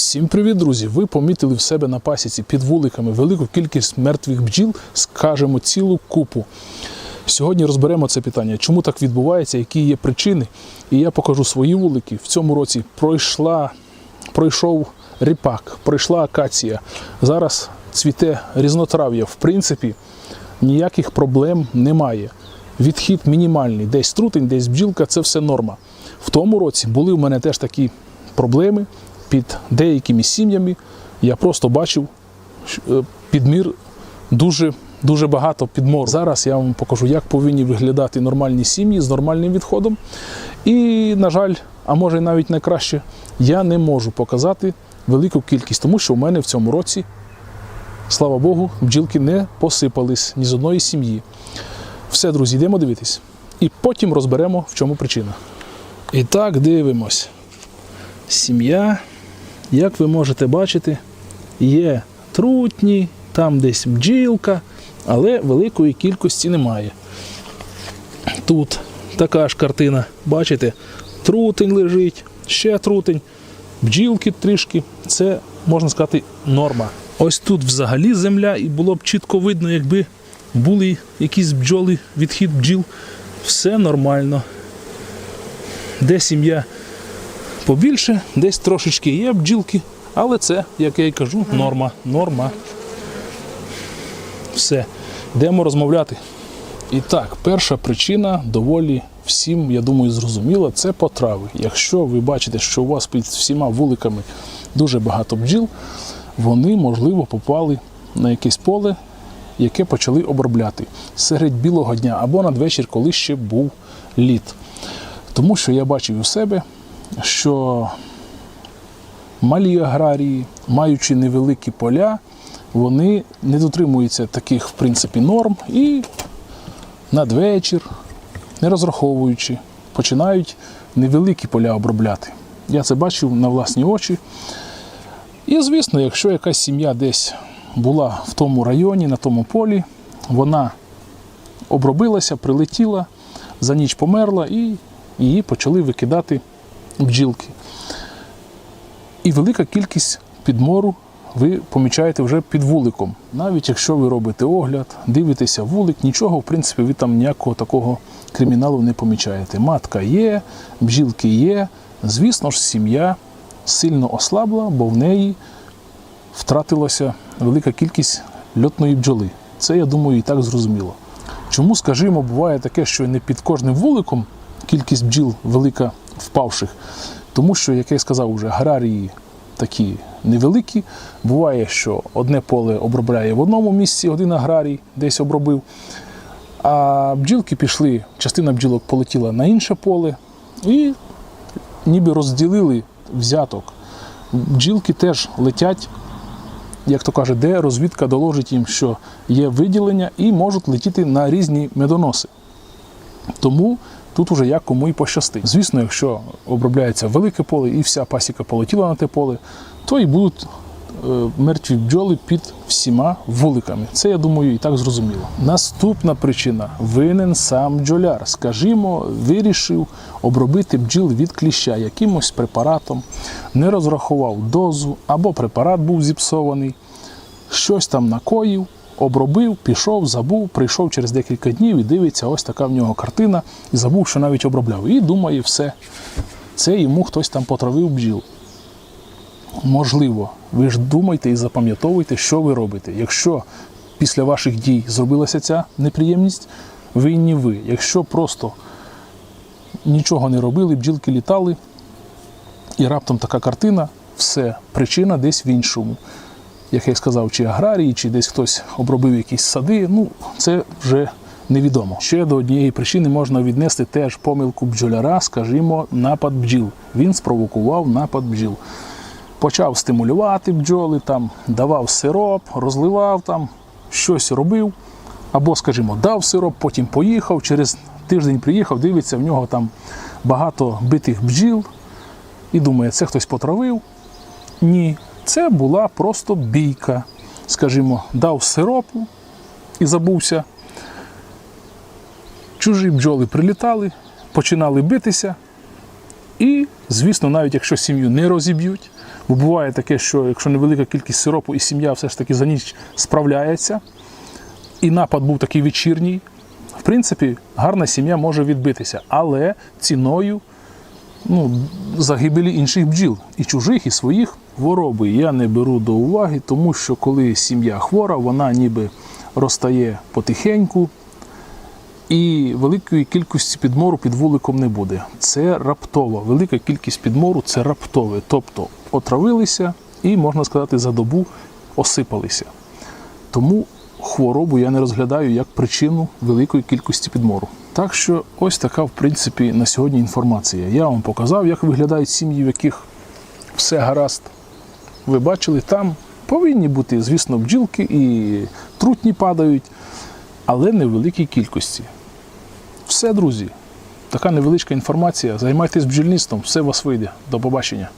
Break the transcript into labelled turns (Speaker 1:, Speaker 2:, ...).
Speaker 1: Всім привіт, друзі! Ви помітили в себе на пасіці під вуликами велику кількість мертвих бджіл, скажемо, цілу купу. Сьогодні розберемо це питання, чому так відбувається, які є причини. І я покажу свої вулики. В цьому році пройшла, пройшов ріпак, пройшла акація. Зараз цвіте різнотрав'я. В принципі, ніяких проблем немає. Відхід мінімальний, десь трутень, десь бджілка це все норма. В тому році були в мене теж такі проблеми під деякими сім'ями. Я просто бачив е, підмір дуже, дуже багато підмор. Зараз я вам покажу, як повинні виглядати нормальні сім'ї з нормальним відходом. І, на жаль, а може навіть найкраще, я не можу показати велику кількість, тому що в мене в цьому році, слава Богу, бджілки не посипались ні з одної сім'ї. Все, друзі, йдемо дивитись. І потім розберемо, в чому причина. І так, дивимось. Сім'я, як ви можете бачити, є трутні, там десь бджілка, але великої кількості немає. Тут така ж картина, бачите, трутень лежить, ще трутень, бджілки трішки, це, можна сказати, норма. Ось тут взагалі земля, і було б чітко видно, якби були якісь бджоли, відхід бджіл, все нормально. Де сім'я побільше, десь трошечки є бджілки, але це, як я й кажу, норма. Норма. Все, йдемо розмовляти. І так, перша причина доволі всім, я думаю, зрозуміла, це потрави. Якщо ви бачите, що у вас під всіма вуликами дуже багато бджіл, вони, можливо, попали на якесь поле, яке почали обробляти серед білого дня або надвечір, коли ще був лід. Тому що я бачив у себе, що малі аграрії, маючи невеликі поля, вони не дотримуються таких, в принципі, норм і надвечір, не розраховуючи, починають невеликі поля обробляти. Я це бачив на власні очі. І, звісно, якщо якась сім'я десь була в тому районі, на тому полі, вона обробилася, прилетіла, за ніч померла і її почали викидати бджілки. І велика кількість підмору ви помічаєте вже під вуликом. Навіть якщо ви робите огляд, дивитеся вулик, нічого, в принципі, ви там ніякого такого криміналу не помічаєте. Матка є, бджілки є. Звісно ж, сім'я сильно ослабла, бо в неї втратилася велика кількість льотної бджоли. Це, я думаю, і так зрозуміло. Чому, скажімо, буває таке, що не під кожним вуликом кількість бджіл велика впавших? Тому що, як я сказав, вже аграрії такі невеликі. Буває, що одне поле обробляє в одному місці, один аграрій десь обробив. А бджілки пішли, частина бджілок полетіла на інше поле і ніби розділили взяток. Бджілки теж летять, як то каже, де розвідка доложить їм, що є виділення, і можуть летіти на різні медоноси. Тому тут уже як кому і пощастить. Звісно, якщо обробляється велике поле і вся пасіка полетіла на те поле, то і будуть е, мертві бджоли під всіма вуликами. Це, я думаю, і так зрозуміло. Наступна причина винен сам бджоляр. Скажімо, вирішив обробити бджіл від кліща якимось препаратом, не розрахував дозу, або препарат був зіпсований, щось там накоїв. Обробив, пішов, забув, прийшов через декілька днів і дивиться, ось така в нього картина, і забув, що навіть обробляв. І думає, все, це йому хтось там потравив бджіл. Можливо, ви ж думайте і запам'ятовуйте, що ви робите. Якщо після ваших дій зробилася ця неприємність, винні ви. Якщо просто нічого не робили, бджілки літали, і раптом така картина, все, причина десь в іншому. Як я сказав, чи аграрії, чи десь хтось обробив якісь сади, ну це вже невідомо. Ще до однієї причини можна віднести теж помилку бджоляра, скажімо, напад бджіл. Він спровокував напад бджіл почав стимулювати бджоли, там, давав сироп, розливав там, щось робив. Або, скажімо, дав сироп, потім поїхав, через тиждень приїхав, дивиться, в нього там багато битих бджіл. І думає, це хтось потравив. Ні, це була просто бійка. Скажімо, дав сиропу і забувся. Чужі бджоли прилітали, починали битися. І, звісно, навіть якщо сім'ю не розіб'ють, Бо буває таке, що якщо невелика кількість сиропу і сім'я все ж таки за ніч справляється, і напад був такий вечірній, в принципі, гарна сім'я може відбитися, але ціною ну, загибелі інших бджіл, і чужих, і своїх хвороби я не беру до уваги, тому що коли сім'я хвора, вона ніби розтає потихеньку, і великої кількості підмору під вуликом не буде. Це раптово. Велика кількість підмору це раптове. Тобто отравилися і, можна сказати, за добу осипалися. Тому хворобу я не розглядаю як причину великої кількості підмору. Так що ось така, в принципі, на сьогодні інформація. Я вам показав, як виглядають сім'ї, в яких все гаразд. Ви бачили, там повинні бути, звісно, бджілки і трутні падають, але не в великій кількості. Все, друзі. Така невеличка інформація. Займайтесь бджільництвом, все у вас вийде. До побачення.